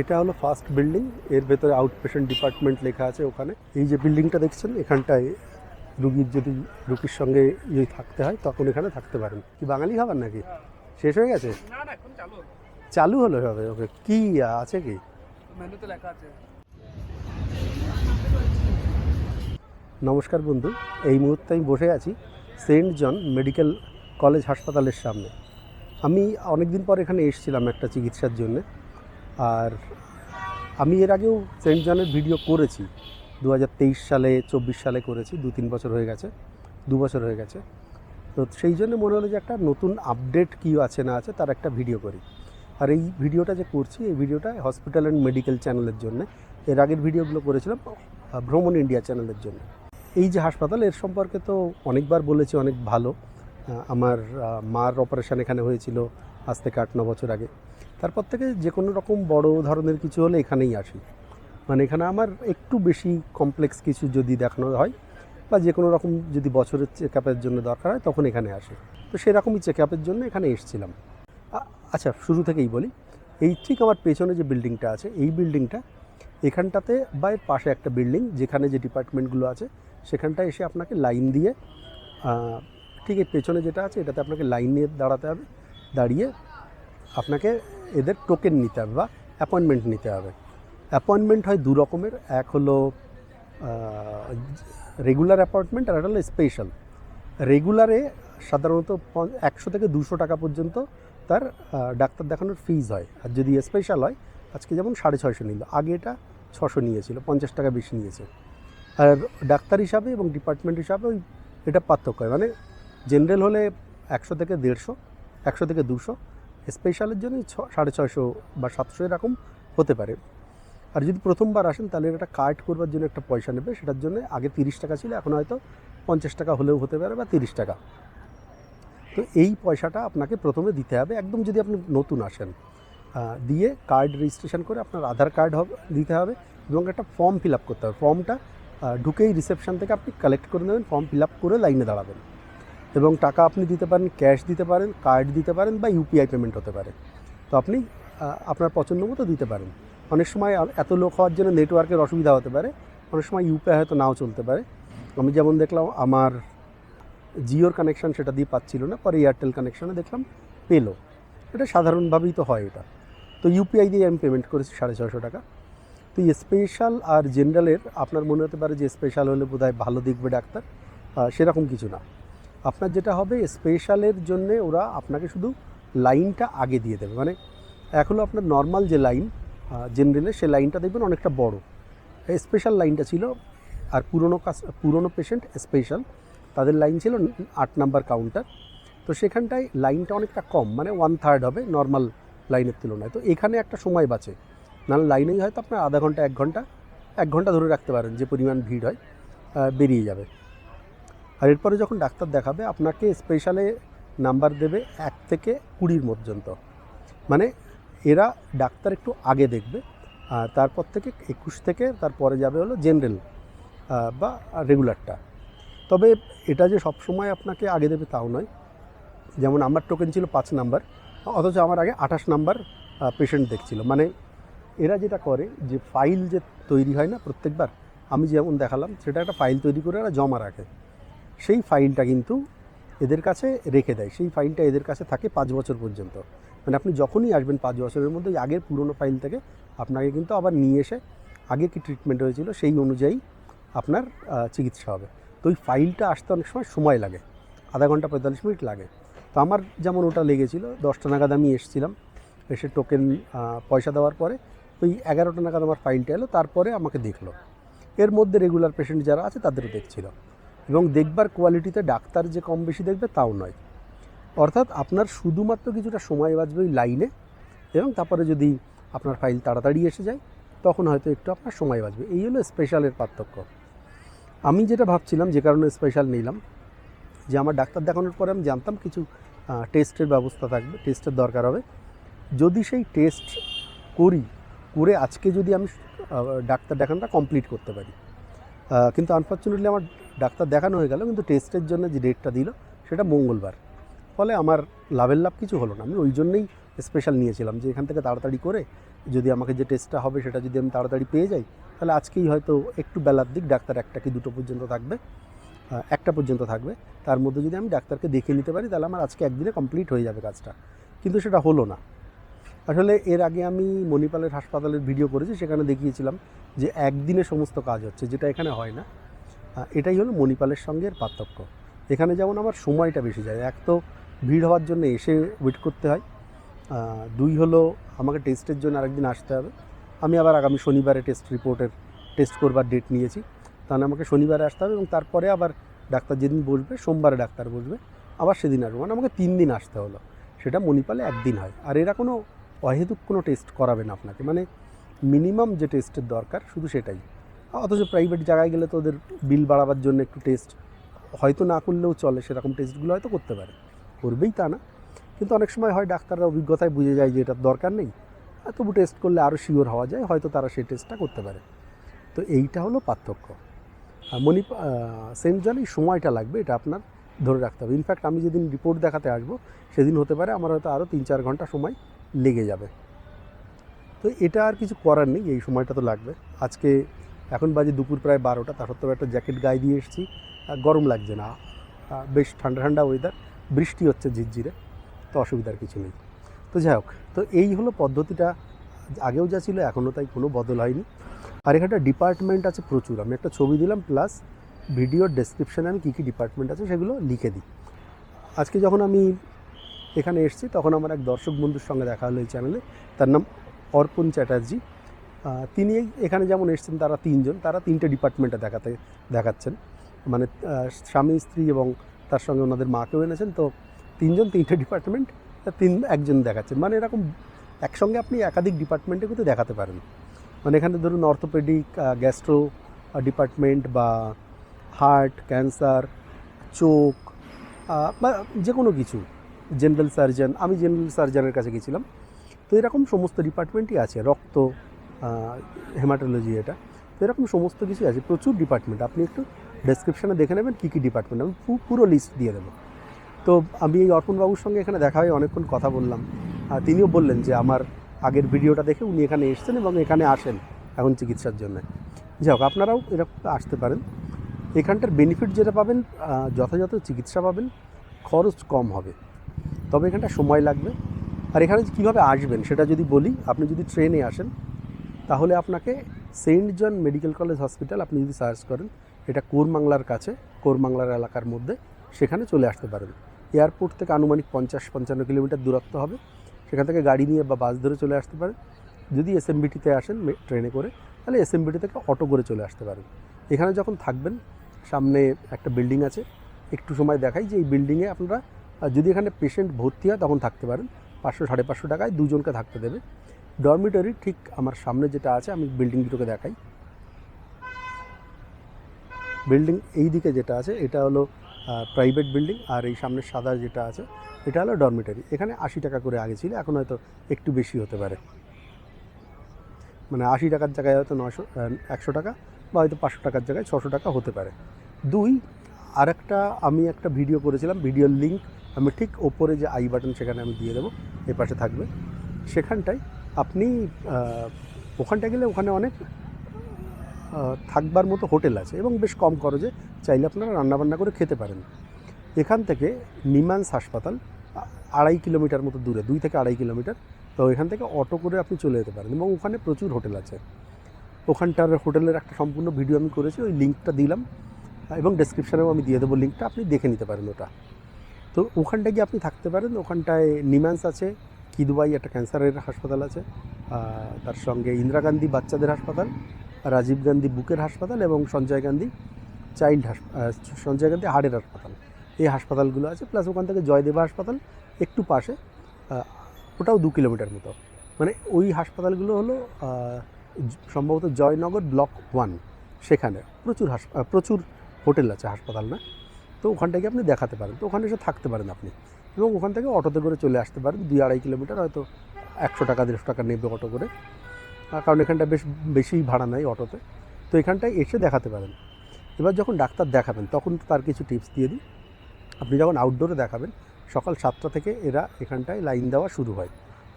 এটা হলো first building এর ভেতরে আউট পেশেন্ট ডিপার্টমেন্ট লেখা আছে ওখানে। এই যে বিল্ডিংটা দেখছেন এখানটায় রুগীর যদি রুগীর সঙ্গে ইয়ে থাকতে হয় তখন এখানে থাকতে পারেন। কি বাঙালি খাবার নাকি? শেষ হয়ে গেছে? চালু হলো হবে ওকে। কি আছে কি? মেনুতে লেখা আছে। নমস্কার বন্ধু এই মুহূর্তে আমি বসে আছি সেন্ট জন মেডিকেল কলেজ হাসপাতালের সামনে। আমি অনেক দিন পর এখানে এসেছিলাম একটা চিকিৎসার জন্য। আর আমি এর আগেও সেন্ট জনের ভিডিও করেছি। দু হাজার তেইশ সালে, চব্বিশ সালে করেছি, দু তিন বছর হয়ে গেছে, দু বছর হয়ে গেছে। তো সেই জন্য মনে হলো যে একটা নতুন আপডেট কী আছে না আছে তার একটা ভিডিও করি। আর এই ভিডিওটা যে করছি, এই ভিডিওটা হসপিটাল অ্যান্ড মেডিকেল চ্যানেলের জন্য। এর আগের ভিডিওগুলো করেছিলাম ভ্রমণ ইন্ডিয়া চ্যানেলের জন্য। এই যে হাসপাতাল, এর সম্পর্কে তো অনেকবার বলেছি, অনেক ভালো। আমার মার অপারেশন এখানে হয়েছিল আজ থেকে আট, ন বছর আগে। তারপর থেকে যে কোনো রকম বড় ধরনের কিছু হলে এখানেই আসি। মানে এখানে আমার একটু বেশি কমপ্লেক্স কিছু যদি দেখানো হয় বা যে কোনো রকম যদি বছরের চেক আপের জন্য দরকার হয় তখন এখানে আসি। তো সেরকমই চেক আপের জন্য এখানে এসেছিলাম। আচ্ছা শুরু থেকেই বলি। এই ঠিক আমার পেছনে যে বিল্ডিংটা আছে, এই বিল্ডিংটা এখানটাতে বা এর পাশে একটা বিল্ডিং যেখানে যে ডিপার্টমেন্টগুলো আছে, সেখানটায় এসে আপনাকে লাইন দিয়ে ঠিক এর পেছনে যেটা আছে, এটাতে আপনাকে লাইন নিয়ে দাঁড়াতে হবে। দাঁড়িয়ে আপনাকে এদের টোকেন নিতে হবে বা অ্যাপয়েন্টমেন্ট নিতে হবে। অ্যাপয়েন্টমেন্ট হয় দু রকমের, এক হলো রেগুলার অ্যাপয়েন্টমেন্ট আর একটা হলো স্পেশাল রেগুলারে সাধারণত একশো থেকে দুশো টাকা পর্যন্ত তার ডাক্তার দেখানোর ফিজ হয়। আর যদি স্পেশাল হয়, আজকে যেমন সাড়ে ছয়শো নিল, আগে এটা ছশো নিয়েছিল, পঞ্চাশ টাকা বেশি নিয়েছে। আর ডাক্তার হিসাবে এবং ডিপার্টমেন্ট হিসাবে ওই এটা পার্থক্য হয়। মানে জেনারেল হলে একশো থেকে দেড়শো, একশো থেকে দুশো স্পেশালের জন্য সাড়ে ছয়শো বা সাতশো এরকম হতে পারে। আর যদি প্রথমবার আসেন, তাহলে এটা কার্ড করবার জন্য একটা পয়সা নেবে। সেটার জন্য আগে তিরিশ টাকা ছিল, এখন হয়তো পঞ্চাশ টাকা হলেও হতে পারে বা তিরিশ টাকা। তো এই পয়সাটা আপনাকে প্রথমে দিতে হবে। একদম যদি আপনি নতুন আসেন দিয়ে কার্ড রেজিস্ট্রেশন করে আপনার আধার কার্ড হবে দিতে হবে এবং একটা ফর্ম ফিল আপ করতে হবে। ফর্মটা ঢুকেই রিসেপশন থেকে আপনি কালেক্ট করে নেবেন, ফর্ম ফিল আপ করে লাইনে দাঁড়াবেন। এবং টাকা আপনি দিতে পারেন, ক্যাশ দিতে পারেন, কার্ড দিতে পারেন বা ইউপিআই পেমেন্ট হতে পারে। তো আপনি আপনার পছন্দ মতো দিতে পারেন। অনেক সময় এত লোক হওয়ার জন্য নেটওয়ার্কের অসুবিধা হতে পারে। অনেক সময় ইউপিআই হয়তো নাও চলতে পারে। আমি যেমন দেখলাম, আমার জিওর কানেকশান সেটা দিয়ে পাচ্ছিল না, পরে এয়ারটেল কানেকশানে দেখলাম পেল। এটা সাধারণভাবেই তো হয় এটা। তো ইউপিআই দিয়ে আমি পেমেন্ট করেছি সাড়ে ছশো টাকা। তো স্পেশাল আর জেনারেলের, আপনার মনে হতে পারে যে স্পেশাল হলে বোধহয় ভালো দেখবে ডাক্তার। সেরকম কিছু না। আপনার যেটা হবে স্পেশালের জন্যে ওরা আপনাকে শুধু লাইনটা আগে দিয়ে দেবে। মানে এক হলো আপনার নর্মাল যে লাইন জেনারেলের সে লাইনটা দেখবেন অনেকটা বড়। স্পেশাল লাইনটা ছিল, আর পুরনো কাস পুরনো পেশেন্ট স্পেশাল তাদের লাইন ছিল আট নাম্বার কাউন্টার তো সেখানটায় লাইনটা অনেকটা কম মানে ওয়ান থার্ড হবে নর্মাল লাইনের তুলনায়। তো এখানে একটা সময় বাঁচে। নাহলে লাইনেই হয়তো আপনার আধা ঘণ্টা, এক ঘণ্টা এক ঘণ্টা ধরে রাখতে পারেন, যে পরিমাণ ভিড় হয় বেরিয়ে যাবে। আর এরপরে যখন ডাক্তার দেখাবে, আপনাকে স্পেশালে নাম্বার দেবে এক থেকে কুড়ির পর্যন্ত মানে এরা ডাক্তার একটু আগে দেখবে, আর তারপর থেকে একুশ থেকে তারপরে যাবে হলো জেনারেল বা রেগুলারটা তবে এটা যে সবসময় আপনাকে আগে দেবে তাও নয়। যেমন আমার টোকেন ছিল পাঁচ নাম্বার অথচ আমার আগে আঠাশ নাম্বার পেশেন্ট দেখছিল। মানে এরা যেটা করে যে ফাইল যে তৈরি হয় না প্রত্যেকবার, আমি যেমন দেখালাম, সেটা একটা ফাইল তৈরি করে এরা জমা রাখে। সেই ফাইলটা কিন্তু এদের কাছে রেখে দেয়। সেই ফাইলটা এদের কাছে থাকে পাঁচ বছর পর্যন্ত। মানে আপনি যখনই আসবেন পাঁচ বছরের মধ্যে আগের পুরনো ফাইল থেকে আপনাকে কিন্তু আবার নিয়ে এসে আগে কি ট্রিটমেন্ট হয়েছিল সেই অনুযায়ী আপনার চিকিৎসা হবে। তো ওই ফাইলটা আসতে অনেক সময় সময় লাগে। আধা ঘণ্টা, পঁয়তাল্লিশ মিনিট লাগে। তো আমার যেমন ওটা লেগেছিল, দশটা নাগাদ আমি এসেছিলাম। এসে টোকেন পয়সা দেওয়ার পরে ওই এগারোটা নাগাদ আমার ফাইলটা এলো, তারপরে আমাকে দেখল। এর মধ্যে রেগুলার পেশেন্ট যারা আছে, তাদেরও দেখছিল। এবং দেখবার কোয়ালিটিতে ডাক্তার যে কম বেশি দেখবে তাও নয়। অর্থাৎ আপনার শুধুমাত্র কিছুটা সময় বাঁচবে ওই লাইনে এবং তারপরে যদি আপনার ফাইল তাড়াতাড়ি এসে যায়, তখন হয়তো একটু আপনার সময় বাঁচবে। এই হলো স্পেশালের পার্থক্য। আমি যেটা ভাবছিলাম, যে কারণে স্পেশাল নিলাম, যে আমার ডাক্তার দেখানোর পরে আমি জানতাম কিছু টেস্টের ব্যবস্থা থাকবে টেস্টের দরকার হবে। যদি সেই টেস্ট করি, করে আজকে যদি আমি ডাক্তার দেখানোটা কমপ্লিট করতে পারি। কিন্তু আনফর্চুনেটলি আমার ডাক্তার দেখানো হয়ে গেল, কিন্তু টেস্টের জন্য যে ডেটটা দিল, সেটা মঙ্গলবার। ফলে আমার লাভের লাভ কিছু হলো না। আমি ওই জন্যই স্পেশাল নিয়েছিলাম যে এখান থেকে তাড়াতাড়ি করে যদি আমাকে যে টেস্টটা হবে, সেটা যদি আমি তাড়াতাড়ি পেয়ে যাই, তাহলে আজকেই হয়তো একটু বেলার দিক ডাক্তার একটা কি দুটো পর্যন্ত থাকবে একটা পর্যন্ত থাকবে। তার মধ্যে যদি আমি ডাক্তারকে দেখে নিতে পারি, তাহলে আমার আজকে একদিনে কমপ্লিট হয়ে যাবে কাজটা। কিন্তু সেটা হলো না। আসলে এর আগে আমি মণিপালের হাসপাতালের ভিডিও করেছি, সেখানে দেখিয়েছিলাম যে একদিনে সমস্ত কাজ হচ্ছে, যেটা এখানে হয় না। এটাই হলো মণিপালের সঙ্গে এর পার্থক্য। এখানে যেমন আমার সময়টা বেশি যায়, এক তো ভিড় হওয়ার জন্য এসে ওয়েট করতে হয় দুই হলো আমাকে টেস্টের জন্য আরেকদিন আসতে হবে। আমি আবার আগামী শনিবারে টেস্ট রিপোর্টের টেস্ট করবার ডেট নিয়েছি, তাহলে আমাকে শনিবারে আসতে হবে এবং তারপরে আবার ডাক্তার যেদিন বসবে, সোমবারে ডাক্তার বসবে, আবার সেদিন আসব। মানে আমাকে তিন দিন আসতে হলো, সেটা মণিপালে একদিন হয়। আর এরা কোনো অহেতুক কোনো টেস্ট করাবে না আপনাকে মানে মিনিমাম যে টেস্টের দরকার শুধু সেটাই। অথচ প্রাইভেট জায়গায় গেলে তো ওদের বিল বাড়াবার জন্য একটু টেস্ট হয়তো না করলেও চলে, সেরকম টেস্টগুলো হয়তো করতে পারে। করবেই তা না। কিন্তু অনেক সময় হয় ডাক্তাররা অভিজ্ঞতায় বুঝে যায় যে এটার দরকার নেই। তবু টেস্ট করলে আরও শিওর হওয়া যায়, হয়তো তারা সেই টেস্টটা করতে পারে। তো এইটা হলো পার্থক্য। আর মণি সেন্ট জলেই সময়টা লাগবে, এটা আপনার ধরে রাখতে হবে। ইনফ্যাক্ট আমি যেদিন রিপোর্ট দেখাতে আসব, সেদিন হতে পারে আমার হয়তো আরও তিন চার ঘণ্টা সময় লেগে যাবে। তো এটা আর কিছু করার নেই, এই সময়টা তো লাগবে। আজকে এখন বাজে দুপুর প্রায় বারোটা তার সত্ত্বেও একটা জ্যাকেট গায়ে দিয়ে এসেছি। গরম লাগছে না। বেশ ঠান্ডা ঠান্ডা ওয়েদার বৃষ্টি হচ্ছে ঝিরঝিরে, তো অসুবিধার কিছু নেই। তো যাই হোক, তো এই হলো পদ্ধতিটা। আগেও যা ছিল, এখনও তাই কোনো বদল হয়নি। আর এখানটা ডিপার্টমেন্ট আছে প্রচুর। আমি একটা ছবি দিলাম প্লাস ভিডিওর ডেসক্রিপশানে আমি কী কী ডিপার্টমেন্ট আছে সেগুলো লিখে দিই। আজকে যখন আমি এখানে এসেছি, তখন আমার এক দর্শক বন্ধুর সঙ্গে দেখা হলো এই চ্যানেলে তার নাম অর্পণ চ্যাটার্জি। তিনি এখানে যেমন এসছেন, তারা তিনজন, তারা তিনটে ডিপার্টমেন্টে দেখাতে, দেখাচ্ছেন। মানে স্বামী, স্ত্রী এবং তার সঙ্গে ওনাদের মাকেও এনেছেন। তো তিনজন, তিনটে ডিপার্টমেন্ট তিন, একজন দেখাচ্ছেন। মানে এরকম একসঙ্গে আপনি একাধিক ডিপার্টমেন্টে কিন্তু দেখাতে পারেন। মানে এখানে ধরুন অর্থোপেডিক গ্যাস্ট্রো ডিপার্টমেন্ট বা হার্ট ক্যান্সার চোখ বা যে কোনো কিছু জেনারেল সার্জন আমি জেনারেল সার্জনের কাছে গেছিলাম। তো এরকম সমস্ত ডিপার্টমেন্টই আছে। রক্ত হেমাটোলজি এটা। তো এরকম সমস্ত কিছু আছে, প্রচুর ডিপার্টমেন্ট আপনি একটু ডেসক্রিপশানে দেখে নেবেন কী কী ডিপার্টমেন্ট আমি পুরো লিস্ট দিয়ে দেবো। তো আমি এই অর্পণবাবুর সঙ্গে এখানে দেখা হয়ে অনেকক্ষণ কথা বললাম। তিনিও বললেন যে, আমার আগের ভিডিওটা দেখে উনি এখানে এসেছেন এবং এখানে আসেন এখন চিকিৎসার জন্য। যাই হোক, আপনারাও এরকম আসতে পারেন। এখানটার বেনিফিট যেটা পাবেন যথাযথ চিকিৎসা পাবেন, খরচ কম হবে। তবে এখানটা সময় লাগবে। আর এখানে কীভাবে আসবেন, সেটা যদি বলি, আপনি যদি ট্রেনে আসেন তাহলে আপনাকে saint John medical college hospital আপনি যদি সার্চ করেন, এটা কোরমাংলার কাছে, কোরমাংলার এলাকার মধ্যে, সেখানে চলে আসতে পারেন। এয়ারপোর্ট থেকে আনুমানিক পঞ্চাশ, পঞ্চান্ন কিলোমিটার দূরত্ব হবে। সেখান থেকে গাড়ি নিয়ে বা বাস ধরে চলে আসতে পারেন। যদি এসএমবিটিতে আসেন ট্রেনে করে, তাহলে এসএমবিটি থেকে অটো করে চলে আসতে পারেন। এখানে যখন থাকবেন, সামনে একটা বিল্ডিং আছে। একটু সময় দেখাই যে এই বিল্ডিংয়ে আপনারা, যদি এখানে পেশেন্ট ভর্তি হয়, তখন থাকতে পারেন। পাঁচশো, সাড়ে পাঁচশো টাকায় দুজনকে থাকতে দেবে। ডরমিটরি ঠিক আমার সামনে যেটা আছে, আমি বিল্ডিং দুটোকে দেখাই। বিল্ডিং এই দিকে যেটা আছে, এটা হলো প্রাইভেট বিল্ডিং আর এই সামনে সাদা যেটা আছে, এটা হলো ডরমিটরি এখানে আশি টাকা করে আগে ছিল, এখন হয়তো একটু বেশি হতে পারে। মানে আশি টাকার জায়গায় হয়তো নশো একশো টাকা বা হয়তো পাঁচশো টাকার জায়গায় ছশো টাকা হতে পারে। দুই, আরেকটা আমি একটা ভিডিও করেছিলাম ভিডিওর লিঙ্ক আমি ঠিক ওপরে যে আই বাটন সেখানে আমি দিয়ে দেবো, এ পাশে থাকবে। সেখানটায় আপনি ওখানটা গেলে ওখানে অনেক থাকবার মতো হোটেল আছে এবং বেশ কম খরচে চাইলে আপনারা রান্নাবান্না করে খেতে পারেন। এখান থেকে নিমান্স হাসপাতাল, আড়াই কিলোমিটার মতো দূরে, দুই থেকে আড়াই কিলোমিটার। তো এখান থেকে অটো করে আপনি চলে যেতে পারেন এবং ওখানে প্রচুর হোটেল আছে। ওখানটার হোটেলের একটা সম্পূর্ণ ভিডিও আমি করেছি, ওই লিঙ্কটা দিলাম এবং ডেসক্রিপশানেও আমি দিয়ে দেবো লিঙ্কটা, আপনি দেখে নিতে পারেন ওটা। তো ওখানটায় গিয়ে আপনি থাকতে পারেন, ওখানটায় নিমান্স আছে কিদুবাই একটা ক্যান্সারের হাসপাতাল আছে তার সঙ্গে ইন্দিরা গান্ধী বাচ্চাদের হাসপাতাল, রাজীব গান্ধী বুকের হাসপাতাল এবং সঞ্জয় গান্ধী চাইল্ড সঞ্জয় গান্ধী হার্টের হাসপাতাল। এই হাসপাতালগুলো আছে, প্লাস ওখান থেকে জয়দেবা হাসপাতাল একটু পাশে ওটাও দু কিলোমিটার মতো। মানে ওই হাসপাতালগুলো হলো সম্ভবত জয়নগর ব্লক ওয়ান, সেখানে প্রচুর হাসপা প্রচুর হোটেল আছে হাসপাতাল না? তো ওখানটাকে আপনি দেখাতে পারেন। তো ওখানে এসে থাকতে পারেন আপনি। এবং ওখান থেকে অটোতে করে চলে আসতে পারেন। দুই আড়াই কিলোমিটার, হয়তো একশো টাকা, দেড়শো টাকা নেবে অটো করে। কারণ এখানটা বেশ বেশি ভাড়া নেয় অটোতে। তো এখানটায় এসে দেখাতে পারেন। এবার যখন ডাক্তার দেখাবেন, তখন তার কিছু টিপস দিয়ে দিই। আপনি যখন আউটডোরে দেখাবেন, সকাল সাতটা থেকে এরা এখানটায় লাইন দেওয়া শুরু হয়।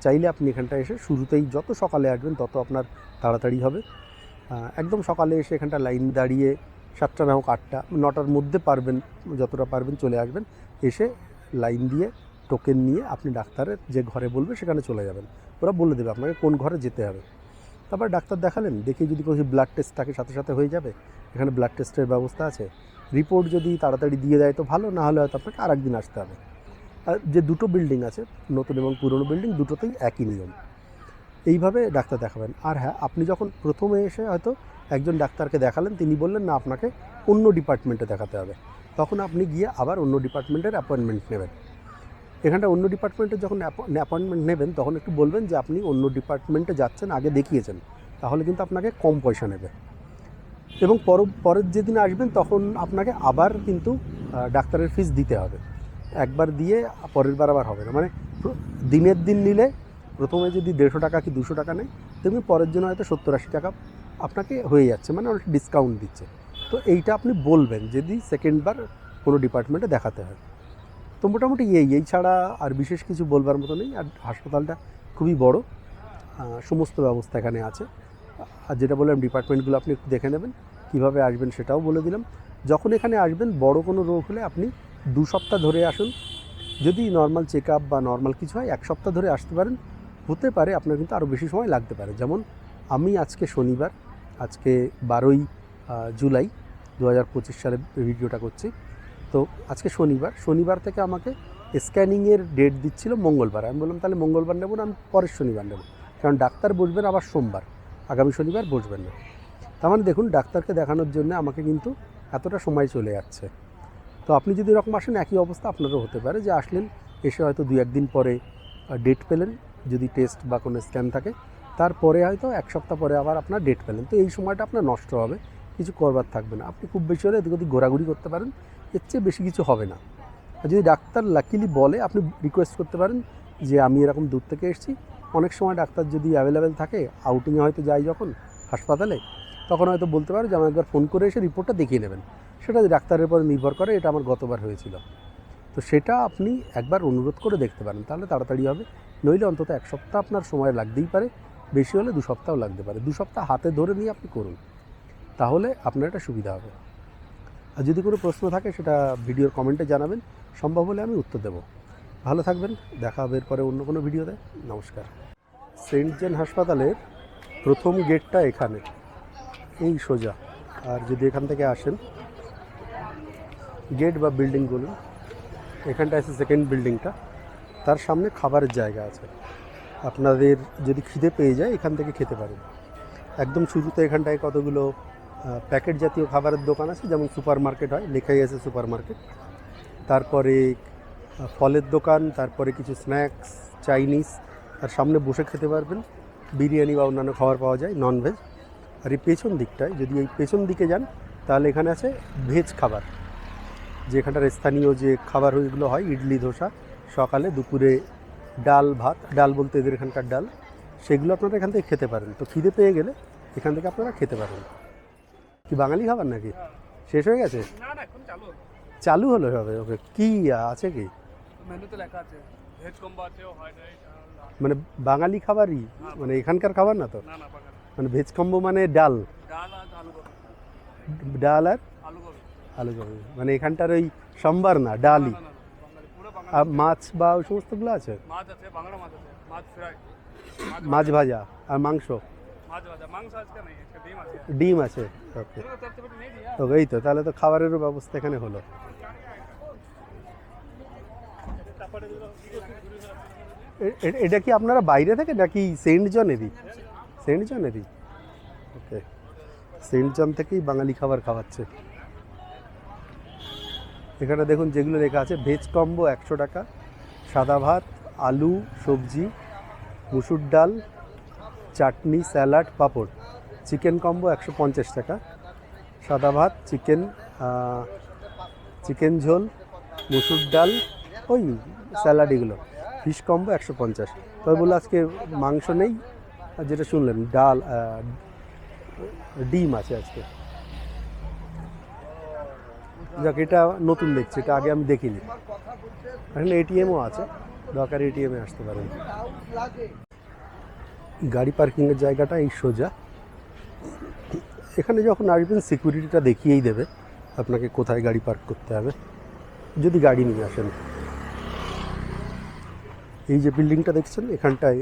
চাইলে আপনি এখানটা এসে শুরুতেই যত সকালে আসবেন, তত আপনার তাড়াতাড়ি হবে। একদম সকালে এসে এখানটা লাইন দাঁড়িয়ে সাতটা না হোক আটটা, নটার মধ্যে পারবেন, যতটা পারবেন চলে আসবেন। এসে লাইন দিয়ে টোকেন নিয়ে আপনি ডাক্তারের যে ঘরে বলবে সেখানে চলে যাবেন। ওরা বলে দেবে আপনাকে কোন ঘরে যেতে হবে। তারপর ডাক্তার দেখালেন, দেখে যদি কোনো ব্লাড টেস্ট থাকে সাথে সাথে হয়ে যাবে। এখানে ব্লাড টেস্টের ব্যবস্থা আছে। রিপোর্ট যদি তাড়াতাড়ি দিয়ে দেয় তো ভালো, না হলে হয়তো আপনাকে আরেকদিন আসতে হবে। আর যে দুটো বিল্ডিং আছে, নতুন এবং পুরনো বিল্ডিং দুটোতেই একই নিয়ম। এইভাবে ডাক্তার দেখাবেন। আর হ্যাঁ আপনি যখন প্রথমে এসে হয়তো একজন ডাক্তারকে দেখালেন, তিনি বললেন, না, আপনাকে অন্য ডিপার্টমেন্টে দেখাতে হবে। তখন আপনি গিয়ে আবার অন্য ডিপার্টমেন্টের অ্যাপয়েন্টমেন্ট নেবেন। এখানটা অন্য ডিপার্টমেন্টে যখন অ্যাপয়েন্টমেন্ট নেবেন, তখন একটু বলবেন যে আপনি অন্য ডিপার্টমেন্টে যাচ্ছেন, আগে দেখিয়েছেন। তাহলে কিন্তু আপনাকে কম পয়সা নেবে। এবং পর পরের যেদিন আসবেন, তখন আপনাকে আবার কিন্তু ডাক্তারের ফিস দিতে হবে। একবার দিয়ে পরের বার আবার হবে না। মানে দিনের দিন নিলে প্রথমে যদি দেড়শো টাকা কি দুশো টাকা নেয়, তেমনি পরের জন্য হয়তো সত্তর আশি টাকা আপনাকে হয়ে যাচ্ছে। মানে ডিসকাউন্ট দিচ্ছে। তো এইটা আপনি বলবেন যদি সেকেন্ডবার কোনো ডিপার্টমেন্টে দেখাতে হয়। তো মোটামুটি এই এই ছাড়া আর বিশেষ কিছু বলবার মতো নেই। আর হাসপাতালটা খুবই বড় সমস্ত ব্যবস্থা এখানে আছে। আর যেটা বললাম ডিপার্টমেন্টগুলো আপনি একটু দেখে নেবেন, কীভাবে আসবেন সেটাও বলে দিলাম। যখন এখানে আসবেন, বড় কোনো রোগ হলে আপনি দু সপ্তাহ ধরে আসুন। যদি নর্মাল চেক আপ বা নর্মাল কিছু হয়, এক সপ্তাহ ধরে আসতে পারেন। হতে পারে আপনার কিন্তু আরও বেশি সময় লাগতে পারে। যেমন আমি আজকে শনিবার, আজকে বারোই জুলাই দু হাজার পঁচিশ সালে ভিডিওটা করছি। তো আজকে শনিবার। শনিবার থেকে আমাকে স্ক্যানিংয়ের ডেট দিচ্ছিল মঙ্গলবার। আমি বললাম, তাহলে মঙ্গলবার নেব না, আমি পরের শনিবার নেব। কারণ ডাক্তার বসবেন আবার সোমবার। আগামী শনিবার বসবেন না। তার মানে দেখুন, ডাক্তারকে দেখানোর জন্য আমাকে কিন্তু এতটা সময় চলে যাচ্ছে। তো আপনি যদি এরকম আসেন, একই অবস্থা আপনারও হতে পারে যে আসলেন, এসে হয়তো দু একদিন পরে ডেট পেলেন, যদি টেস্ট বা কোনো স্ক্যান থাকে। তারপরে হয়তো এক সপ্তাহ পরে আবার আপনার ডেট পেলেন। তো এই সময়টা আপনার নষ্ট হবে। কিছু করবার থাকবে না। আপনি খুব বেশি হলে এদিক ঘোরাঘুরি করতে পারেন, এর চেয়ে বেশি কিছু হবে না। আর যদি ডাক্তার লাকিলি বলে, আপনি রিকোয়েস্ট করতে পারেন যে আমি এরকম দূর থেকে এসেছি। অনেক সময় ডাক্তার যদি অ্যাভেলেবেল থাকে আউটিংয়ে হয়তো যাই যখন হাসপাতালে, তখন হয়তো বলতে পারে যে আমার একবার ফোন করে এসে রিপোর্টটা দেখিয়ে নেবেন। সেটা ডাক্তারের উপর নির্ভর করে, এটা আমার গতবার হয়েছিল। তো সেটা আপনি একবার অনুরোধ করে দেখতে পারেন, তাহলে তাড়াতাড়ি হবে। নইলে অন্তত এক সপ্তাহ আপনার সময় লাগতেই পারে, বেশি হলে দু সপ্তাহ লাগতে পারে। দু সপ্তাহ হাতে ধরে নিয়ে আপনি করুন। তাহলে আপনার এটা সুবিধা হবে। আর যদি কোনো প্রশ্ন থাকে, সেটা ভিডিওর কমেন্টে জানাবেন। সম্ভব হলে আমি উত্তর দেবো। ভালো থাকবেন। দেখা হবে এরপরে অন্য কোনো ভিডিওতে। নমস্কার। সেন্ট জেন হাসপাতালের প্রথম গেটটা এখানে। এই সোজা। আর যদি এখান থেকে আসেন, গেট বা বিল্ডিং বলুন এখানটা আছে সেকেন্ড বিল্ডিংটা। তার সামনে খাবারের জায়গা আছে। আপনাদের যদি খিদে পেয়ে যায়, এখান থেকে খেতে পারেন। একদম শুরুতে এখানটায় কতগুলো প্যাকেট জাতীয় খাবারের দোকান আছে, যেমন সুপার মার্কেট হয়, লেখাই আছে সুপার মার্কেট তারপরে ফলের দোকান, তারপরে কিছু স্ন্যাক্স চাইনিজ আর সামনে বসে খেতে পারবেন। বিরিয়ানি বা অন্যান্য খাবার পাওয়া যায় ননভেজ আর এই পেছন দিকটায়, যদি এই পেছন দিকে যান, তাহলে এখানে আছে ভেজ খাবার। যে এখানটার স্থানীয় যে খাবার ওইগুলো হয়, ইডলি, ধোসা, সকালে দুপুরে ডাল, ভাত, ডাল বলতে এদের এখানকার ডাল, সেগুলো আপনারা এখান থেকে খেতে পারেন। তো খিদে পেয়ে গেলে এখান থেকে আপনারা খেতে পারেন। কি বাঙালি খাবার নাকি? শেষ হয়ে গেছে? চালু হলো হবে ওকে কি আছে কি? মেনুতে লেখা আছে ভেজ কম্বো আছে হোয়াইট রাইস মানে বাঙালি খাবারই? মানে এখানকার খাবার না তো? মানে ভেজ কম্বো মানে ডাল? ডাল আর আলু জমি মানে এখানটার ওই সম্বার না ডালই? আর মাছ বা ওই সমস্তগুলো আছে? মাছ ভাজা আর মাংস? মাছ ভাজা মাংস আজকে নেই। ডিম আছে। ওকে। এই তো, তাহলে তো খাবারেরও ব্যবস্থা এখানে হলো। এটা কি আপনারা বাইরে থেকে নাকি সেন্ট জনেরই সেন্ট জনেরই ওকে। সেন্ট জন থেকেই বাঙালি খাবার খাওয়াচ্ছে। এখানে দেখুন যেগুলো লেখা আছে, ভেজ কম্বো একশো টাকা, সাদা ভাত, আলু, সবজি, মুসুর ডাল, চাটনি, স্যালাড, পাঁপড়। চিকেন কম্বো একশো পঞ্চাশ টাকা, সাদা ভাত, চিকেন চিকেন ঝোল, মুসুর ডাল, ওই স্যালাড এগুলো, ফিশ কম্বো একশো পঞ্চাশ। তবে বলল আজকে মাংস নেই যেটা শুনলেন, ডাল ডিম আছে আজকে। যাক, এটা নতুন দেখছি, এটা আগে আমি দেখিনি। এখানে এটিএমও আছে, দরকার এটিএমে আসতে পারেন। গাড়ি পার্কিংয়ের জায়গাটা এই সোজা। এখানে যখন আসবেন সিকিউরিটিটা দেখিয়েই দেবে। আপনাকে কোথায় গাড়ি পার্ক করতে হবে। যদি গাড়ি নিয়ে আসেন। এই যে বিল্ডিংটা দেখছেন, এখানটায়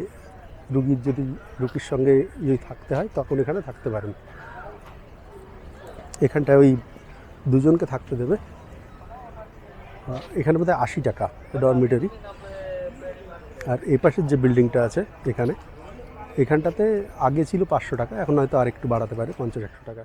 রুগীর যদি রুগীর সঙ্গে যদি থাকতে হয়, তখন এখানে থাকতে পারেন। এখানটায় ওই দুজনকে থাকতে দেবে। এখানে বোধহয় আশি টাকা ডরমিটারি আর এই পাশের যে বিল্ডিংটা আছে, এখানে এখানটাতে আগে ছিল পাঁচশো টাকা এখন হয়তো আর একটু বাড়াতে পারে পঞ্চাশ একশো টাকা।